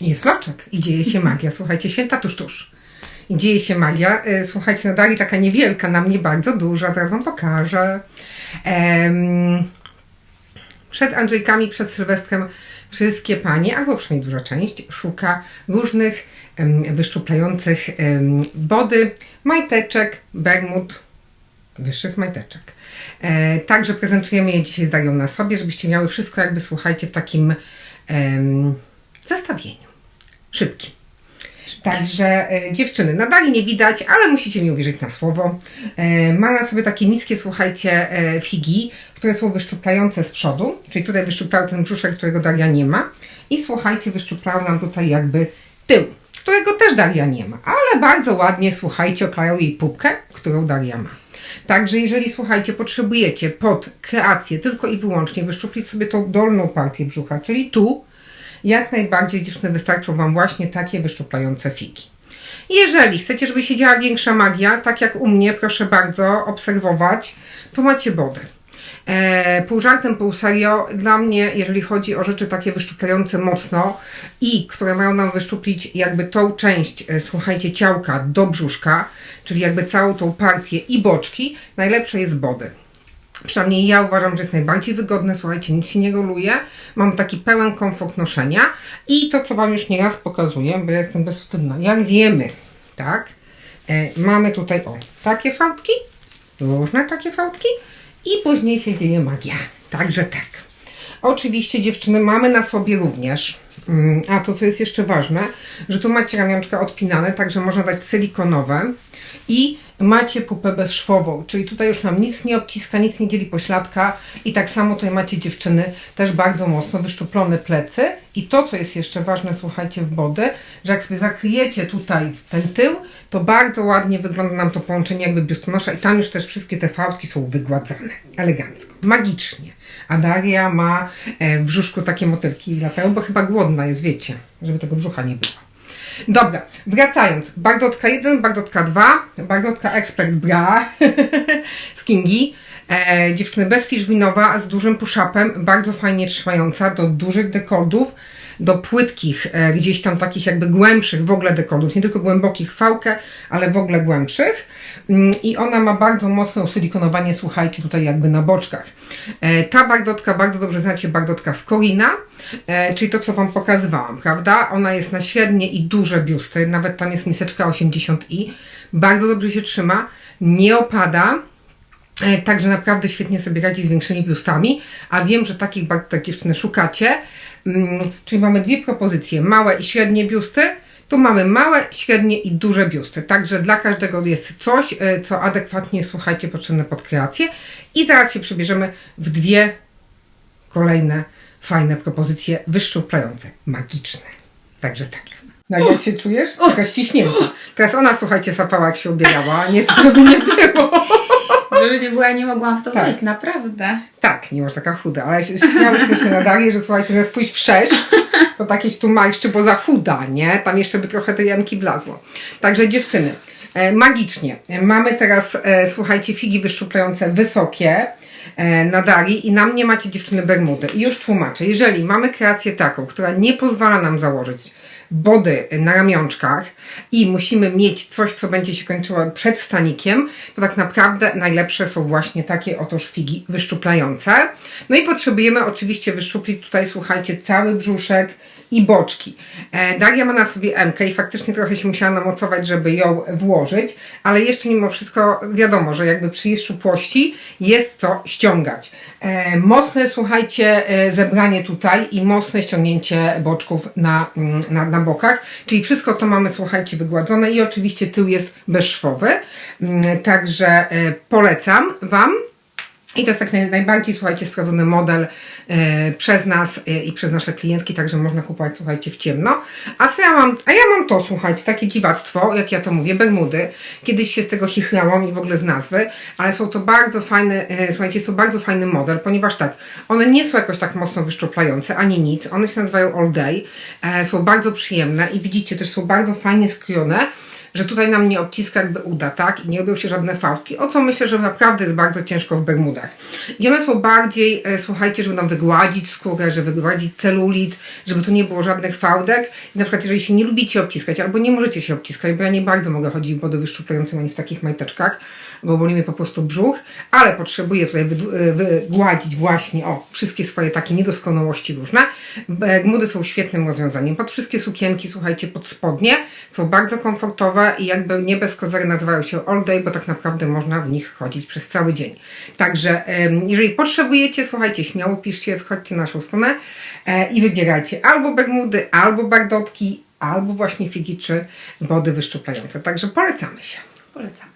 Jest loczek i dzieje się magia. Słuchajcie, święta tuż, tuż. I dzieje się magia. E, Słuchajcie, nadali taka niewielka, na mnie bardzo duża, zaraz wam pokażę. Przed Andrzejkami, przed Sylwestrem wszystkie panie, albo przynajmniej duża część, szuka różnych wyszczuplających em, body, majteczek, bermud, wyższych majteczek. E, także prezentujemy je dzisiaj z Darią na sobie, żebyście miały wszystko jakby, słuchajcie, w takim zestawieniu. Szybkim. Także e, dziewczyny, nadal nie widać, ale musicie mi uwierzyć na słowo. E, ma na sobie takie niskie, słuchajcie, e, figi, które są wyszczuplające z przodu, czyli tutaj wyszczuplają ten brzuszek, którego Daria nie ma. I słuchajcie, wyszczuplają nam tutaj jakby tył, którego też Daria nie ma, ale bardzo ładnie, słuchajcie, okleją jej pupkę, którą Daria ma. Także jeżeli, słuchajcie, potrzebujecie pod kreację tylko i wyłącznie wyszczuplić sobie tą dolną partię brzucha, czyli tu, jak najbardziej dziewczyny wystarczą Wam właśnie takie wyszczuplające figi. Jeżeli chcecie, żeby się działa większa magia, tak jak u mnie, proszę bardzo obserwować, to macie body. E, pół żartem, pół serio. Dla mnie, jeżeli chodzi o rzeczy takie wyszczuplające mocno i które mają nam wyszczuplić jakby tą część, e, słuchajcie, ciałka do brzuszka, czyli jakby całą tą partię i boczki, najlepsze jest body. Przynajmniej ja uważam, że jest najbardziej wygodne. Słuchajcie, nic się nie roluje. Mam taki pełen komfort noszenia. I to, co Wam już nieraz pokazuję, bo ja jestem bezwstydna. Jak wiemy, tak? E, mamy tutaj, o, takie fałdki, różne takie fałdki i później się dzieje magia. Także tak. Oczywiście dziewczyny mamy na sobie również, mm, a to co jest jeszcze ważne, że tu macie ramionczka odpinane, także można dać silikonowe i macie pupę bezszwową, czyli tutaj już nam nic nie obciska, nic nie dzieli pośladka i tak samo tutaj macie dziewczyny też bardzo mocno wyszczuplone plecy i to co jest jeszcze ważne, słuchajcie w body, że jak sobie zakryjecie tutaj ten tył, to bardzo ładnie wygląda nam to połączenie jakby biustonosza i tam już też wszystkie te fałdki są wygładzone, elegancko, magicznie. A Daria ma e, w brzuszku takie motylki latają, bo chyba głodna jest, wiecie, żeby tego brzucha nie było. Dobra, wracając. Bagdotka 1, Bagdotka 2, Bagdotka Expert Bra z Kingi. E, dziewczyny bez z dużym push-upem, bardzo fajnie trzymająca do dużych dekodów, do płytkich, e, gdzieś tam takich jakby głębszych w ogóle dekodów, nie tylko głębokich fałkę, ale w ogóle głębszych. Mm, I ona ma bardzo mocne usilikonowanie, słuchajcie, tutaj jakby na boczkach. E, ta bagdotka, bardzo dobrze znacie, bagdotka z Corina, e, czyli to, co Wam pokazywałam, prawda? Ona jest na średnie i duże biusty, nawet tam jest miseczka 80i. Bardzo dobrze się trzyma, nie opada, Także naprawdę świetnie sobie radzi z większymi biustami, a wiem, że takich bagdotek dziewczyny szukacie. Mm, Czyli mamy dwie propozycje, małe i średnie biusty. Tu mamy małe, średnie i duże biusty. Także dla każdego jest coś, e, co adekwatnie, słuchajcie, potrzebne pod kreację. I zaraz się przebierzemy w dwie kolejne fajne propozycje wyszczuplające, magiczne. Także tak. No jak się czujesz? Taka ściśnięta. Teraz ona, słuchajcie, sapała jak się ubierała, nie to, żeby nie było. Żeby nie była, nie mogłam w to Tak. wejść, naprawdę. Tak, nie masz taka chuda, ale śmiałyśmy się na Darię, że słuchajcie, zamiast pójść w sześć, to takieś tu majszczy, bo za chuda, nie? Tam jeszcze by trochę tej jamki wlazło. Także dziewczyny, e, magicznie. Mamy teraz, e, słuchajcie, figi wyszczuplające wysokie e, na Darii i na mnie macie dziewczyny bermudy. I już tłumaczę. Jeżeli mamy kreację taką, która nie pozwala nam założyć body na ramionczkach i musimy mieć coś, co będzie się kończyło przed stanikiem, to tak naprawdę najlepsze są właśnie takie otoż figi wyszczuplające. No i potrzebujemy oczywiście wyszczuplić tutaj, słuchajcie, cały brzuszek i boczki. E, Daria ma na sobie M i faktycznie trochę się musiała namocować, żeby ją włożyć, ale jeszcze mimo wszystko wiadomo, że jakby przy szczupłości jest co ściągać. E, mocne, słuchajcie, e, zebranie tutaj i mocne ściągnięcie boczków na, mm, na, na bokach, czyli wszystko to mamy, słuchajcie, wygładzone i oczywiście tył jest bezszwowy, Mm, także e, polecam Wam. I to jest tak naj, najbardziej, słuchajcie, sprawdzony model e, przez nas e, i przez nasze klientki, także można kupować, słuchajcie, w ciemno. A co ja mam? A ja mam to, słuchajcie, takie dziwactwo, jak ja to mówię, Bermudy. Kiedyś się z tego chichrałam i w ogóle z nazwy, ale są to bardzo fajne, e, słuchajcie, to bardzo fajny model, ponieważ tak, one nie są jakoś tak mocno wyszczuplające, ani nic. One się nazywają All Day, są bardzo przyjemne i widzicie, też są bardzo fajnie skrojone że tutaj nam nie obciska jakby uda, tak? I nie robią się żadne fałdki, o co myślę, że naprawdę jest bardzo ciężko w bermudach. I one są bardziej, e, słuchajcie, żeby nam wygładzić skórę, żeby wygładzić celulit, żeby tu nie było żadnych fałdek. I na przykład, jeżeli się nie lubicie obciskać, albo nie możecie się obciskać, bo ja nie bardzo mogę chodzić w wody wyszczuplającym ani w takich majteczkach, bo boli mnie po prostu brzuch, ale potrzebuję tutaj e, wygładzić właśnie, o, wszystkie swoje takie niedoskonałości różne. Bermudy są świetnym rozwiązaniem. Pod wszystkie sukienki, słuchajcie, pod spodnie są bardzo komfortowe i jakby nie bez kozery nazywają się all day, bo tak naprawdę można w nich chodzić przez cały dzień. Także jeżeli potrzebujecie, słuchajcie, śmiało piszcie, wchodźcie na naszą stronę e, i wybierajcie albo bermudy, albo bardotki, albo właśnie figi czy body wyszczuplające. Także polecamy się. Polecam.